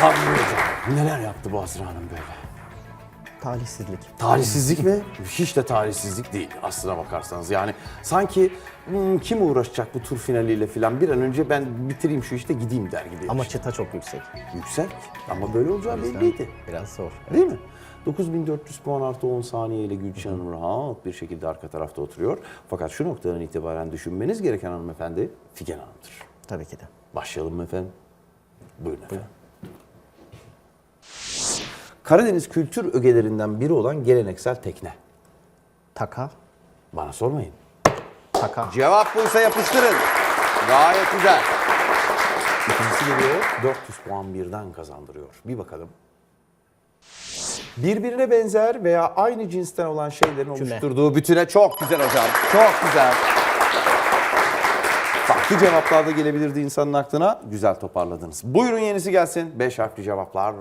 Hocam. Neler yaptı bu Azra Hanım böyle? Talihsizlik. Talihsizlik mi? Hiç de talihsizlik değil aslına bakarsanız. Yani sanki "Hmm, kim uğraşacak bu tur finaliyle falan bir an önce ben bitireyim şu işte gideyim der gibi. Ama çıta çok yüksek. Yüksek ama böyle olacağı belliydi. Biraz zor. Değil mi? 9400 puan artı 10 saniye ile Gülçin Hanım rahat bir şekilde arka tarafta oturuyor. Fakat şu noktadan itibaren düşünmeniz gereken hanımefendi Figen Hanım'dır. Tabii ki de. Başlayalım mı efendim? Buyurun efendim. Karadeniz kültür ögelerinden biri olan geleneksel tekne. Taka. Bana sormayın. Taka. Cevap buysa yapıştırın. Gayet güzel. İkincisi geliyor. 400 puan birden kazandırıyor. Bir bakalım. Birbirine benzer veya aynı cinsten olan şeylerin oluşturduğu bütüne çok güzel hocam. Çok güzel. Farklı cevaplar da gelebilirdi insanın aklına. Güzel toparladınız. Buyurun yenisi gelsin. Beş harfli cevaplar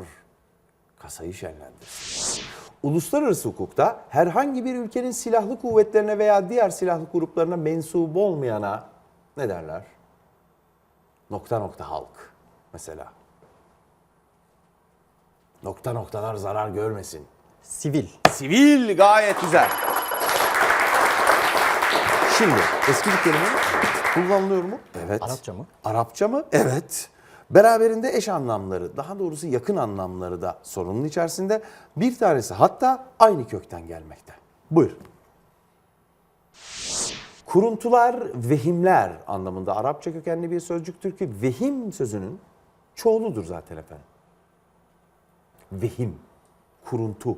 kasayı şenlendirsin. Uluslararası hukukta herhangi bir ülkenin silahlı kuvvetlerine veya diğer silahlı gruplarına mensup olmayana ne derler? Nokta nokta halk mesela. Nokta noktalar zarar görmesin. Sivil. Sivil gayet güzel. Şimdi eski bir kelime kullanılıyor mu? Evet. Arapça mı? Arapça mı? Evet. Beraberinde eş anlamları, daha doğrusu yakın anlamları da sorunun içerisinde. Bir tanesi hatta aynı kökten gelmekte. Buyur. Kuruntular, vehimler anlamında Arapça kökenli bir sözcüktür ki vehim sözünün çoğuludur zaten efendim. Vehim, kuruntu.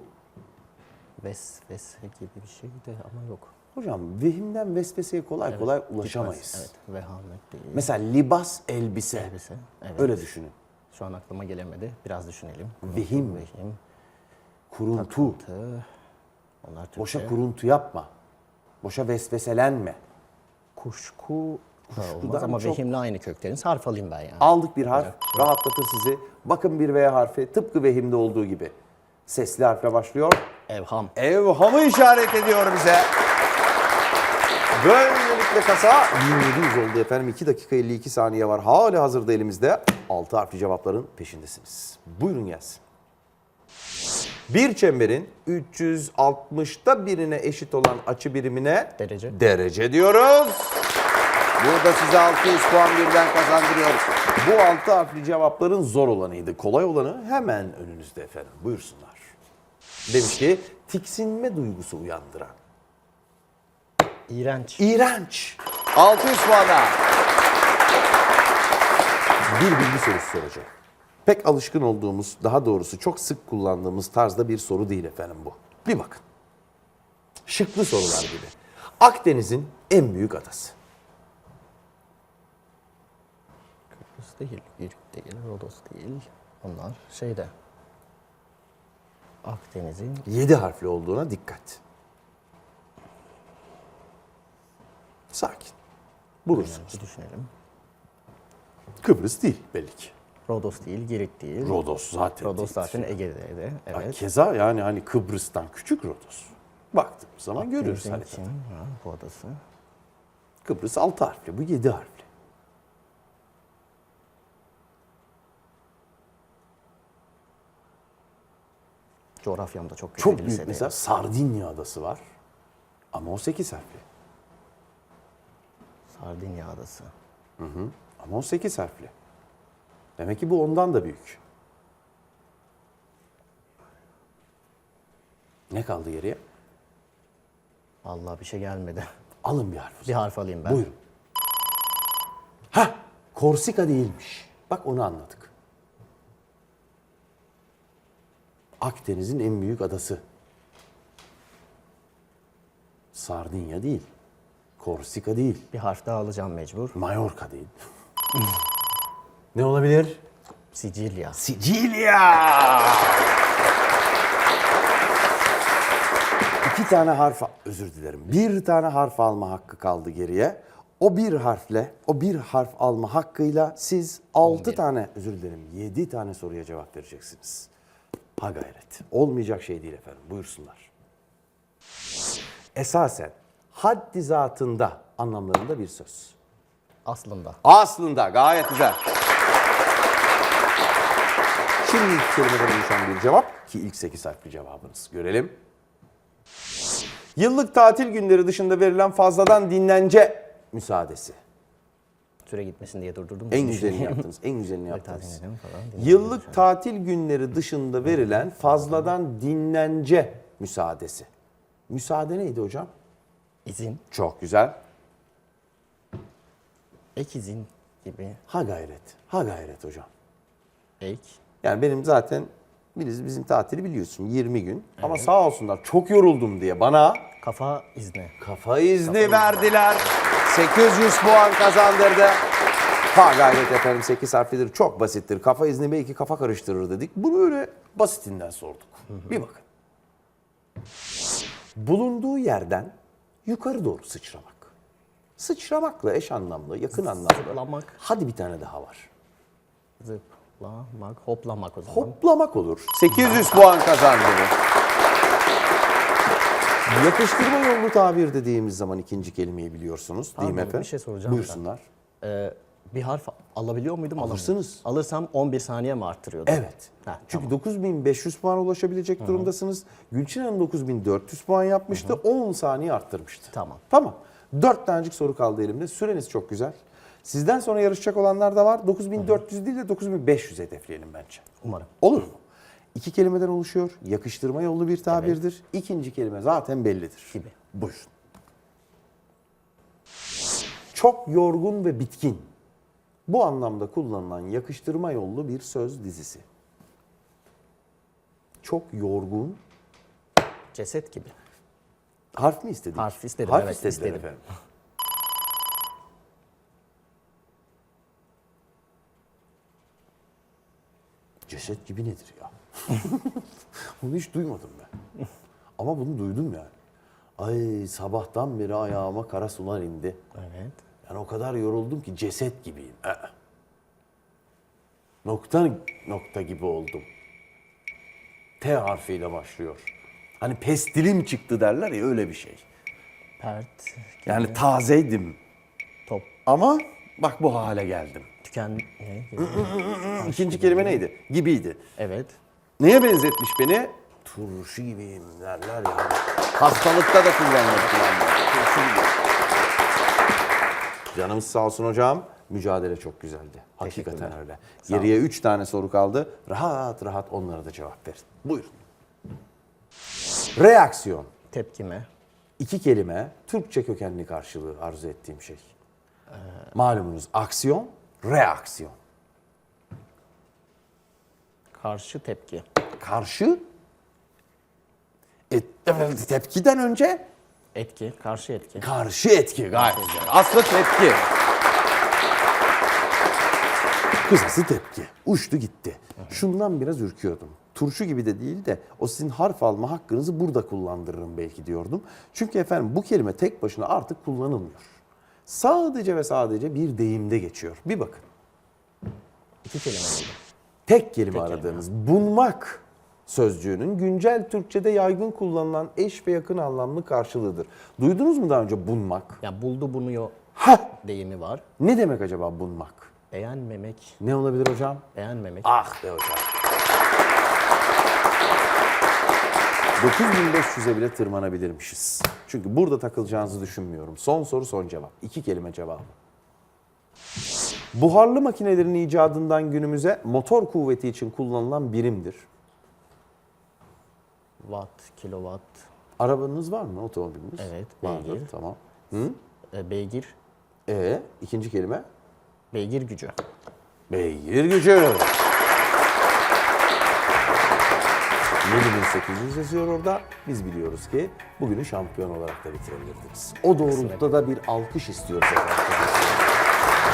Ves, ves gibi bir şey de ama yok. Hocam vehimden vesveseye kolay kolay ulaşamayız. Evet. Vehamet değil. Mesela libas, elbise. Elbise, evet. Öyle düşünün. Şu an aklıma gelemedi. Biraz düşünelim. Vehim. Vehim. Kuruntu. Tı. Onlar Türkçe. Boşa kuruntu yapma. Boşa vesveselenme. Kuşku Kuşkudan ama çok- vehimle aynı kökleriniz. Harf alayım ben yani. Aldık bir harf, rahatlatır sizi. Bakın bir V harfi tıpkı vehimde olduğu gibi. Sesli harfle başlıyor. Evham. Evhamı işaret ediyor bize. Böylelikle kasa 1700 oldu efendim. 2 dakika 52 saniye var. Hala hazırda elimizde. 6 harfli cevapların peşindesiniz. Buyurun gelsin. Bir çemberin 360'ta birine eşit olan açı birimine Derece. derece diyoruz. Burada size 600 puan birden kazandırıyoruz. Bu 6 harfli cevapların zor olanıydı. Kolay olanı hemen önünüzde efendim. Buyursunlar. Demiş ki tiksinme duygusu uyandıran. İğrenç. İğrenç. 600 puana. Bir bilgi sorusu soracağım. Pek alışkın olduğumuz, daha doğrusu çok sık kullandığımız tarzda bir soru değil efendim bu. Bir bakın. Şıklı sorular gibi. Akdeniz'in en büyük adası. Kıbrıs değil, Girit değil, Rodos değil. Onlar şeyde. Akdeniz'in 7 harfli olduğuna dikkat. Bulursunuz. bir düşünelim. Kıbrıs değil belli ki. Rodos değil, Girit değil. Rodos zaten Rodos zaten Ege'de. Ya Evet. Keza yani hani Kıbrıs'tan küçük Rodos. Baktığımız zaman görürüz Denizin haritada. için, ha, bu adası. Kıbrıs 6 harfli, bu 7 harfli. Coğrafyam da çok kötü Çok büyük mesela Sardinya adası var. Ama o 8 harfli. Sardinya adası. Ama o 8 harfli. Demek ki bu ondan da büyük. Ne kaldı geriye? Vallahi bir şey gelmedi. Alın bir harf. Bir harf alayım ben. Buyurun. Ha, Korsika değilmiş. Bak onu anladık. Akdeniz'in en büyük adası. Sardinya değil. Korsika değil. Bir harf daha alacağım mecbur. Mallorca değil. ne olabilir? Sicilya. Sicilya. İki tane harf, özür dilerim. Bir tane harf alma hakkı kaldı geriye. O bir harfle, o bir harf alma hakkıyla siz altı tane, özür dilerim, yedi tane soruya cevap vereceksiniz. Ha gayret. Olmayacak şey değil efendim. Buyursunlar. Esasen haddi zatında anlamlarında bir söz. Aslında. Aslında gayet güzel. Şimdi iki kelimeden oluşan bir cevap ki ilk 8 harfli cevabınız. Görelim. Yıllık tatil günleri dışında verilen fazladan dinlence müsaadesi. Süre gitmesin diye durdurdum. En güzelini yaptınız. En güzelini yaptınız. falan. Yıllık tatil günleri dışında verilen fazladan dinlence müsaadesi. Müsaade neydi hocam? İzin, Çok güzel. ek izin gibi. Ha gayret. Ha gayret hocam. Ek. Yani benim zaten biz bizim tatili biliyorsun 20 gün. Ama sağ olsunlar çok yoruldum diye bana Kafa izni. kafa izni verdiler. 800 puan kazandırdı. Ha gayret efendim 8 harflidir çok basittir. Kafa izni belki kafa karıştırır dedik. Bunu öyle basitinden sorduk. Bir bakın. Bulunduğu yerden yukarı doğru sıçramak. Sıçramakla eş anlamlı, yakın anlamlı. Zıplamak. Hadi bir tane daha var. Zıplamak, hoplamak o zaman. Hoplamak olur. 800 puan kazandınız. Yakıştırma yollu tabir dediğimiz zaman ikinci kelimeyi biliyorsunuz değil mi Pardon, efendim? bir şey soracağım ben. Buyursunlar. Ee, bir harf alabiliyor muydum? Alırsınız. Alırsam 11 saniye mi arttırıyordum? Evet. Ha, Çünkü 9500 puan ulaşabilecek durumdasınız. Gülçin Hanım 9400 puan yapmıştı. 10 saniye arttırmıştı. Tamam. Tamam. 4 tanecik soru kaldı elimde. Süreniz çok güzel. Sizden sonra yarışacak olanlar da var. 9400 değil de 9500 hedefleyelim bence. Umarım. Olur mu? İki kelimeden oluşuyor. Yakıştırma yollu bir tabirdir. İkinci kelime zaten bellidir. Gibi. Buyurun. Çok yorgun ve bitkin. Bu anlamda kullanılan yakıştırma yollu bir söz dizisi. Çok yorgun. Ceset gibi. Harf mi istedik? Harf istedim, Harf evet, istediler istedim. efendim. Ceset gibi nedir ya? bunu hiç duymadım ben. Ama bunu duydum yani. Ay sabahtan beri ayağıma kara sular indi. Evet. Yani o kadar yoruldum ki ceset gibiyim. Ee. Nokta nokta gibi oldum. T harfiyle başlıyor. Hani pestilim çıktı derler ya öyle bir şey. Pert, Yani tazeydim top, ama bak bu hale geldim. tüken... Ne? gibi? İkinci kelime neydi? Gibiydi. evet. Neye benzetmiş beni? Turşu gibiyim derler ya. Hastalıkta da kullanılır. Turşu gibi. Canımız sağ olsun hocam. Mücadele çok güzeldi. Hakikaten öyle. Geriye üç tane soru kaldı. Rahat rahat onlara da cevap verin. Buyurun. Reaksiyon. Tepkime, İki kelime Türkçe kökenli karşılığı arzu ettiğim şey. Malumunuz aksiyon, reaksiyon. karşı tepki. Karşı et, tepkiden önce Etki, karşı etki. karşı etki gayet güzel. Aslı tepki. Kısası tepki. Uçtu gitti. Şundan biraz ürküyordum. Turşu gibi de değil de o sizin harf alma hakkınızı burada kullandırırım belki diyordum. Çünkü efendim bu kelime tek başına artık kullanılmıyor. Sadece ve sadece bir deyimde geçiyor. Bir bakın. İki kelime miydi? Tek kelime Tek aradığınız bunmak sözcüğünün güncel Türkçe'de yaygın kullanılan eş ve yakın anlamlı karşılığıdır. Duydunuz mu daha önce bunmak? Ya buldu bunu yo Ha! deyimi var. Ne demek acaba bunmak? Beğenmemek, Ne olabilir hocam? beğenmemek. Ah be hocam. 9500'e bile tırmanabilirmişiz. Çünkü burada takılacağınızı düşünmüyorum. Son soru son cevap. İki kelime cevabı. Buharlı makinelerin icadından günümüze motor kuvveti için kullanılan birimdir. Watt, kilowatt, Arabanız var mı otomobiliniz? Evet, Vardır, beygir. tamam. e, beygir, E ikinci kelime? beygir gücü. Beygir gücü. 7800 yazıyor orada. Biz biliyoruz ki bugünü şampiyon olarak da bitirebilirdiniz. O doğrultuda da bir alkış istiyoruz efendim.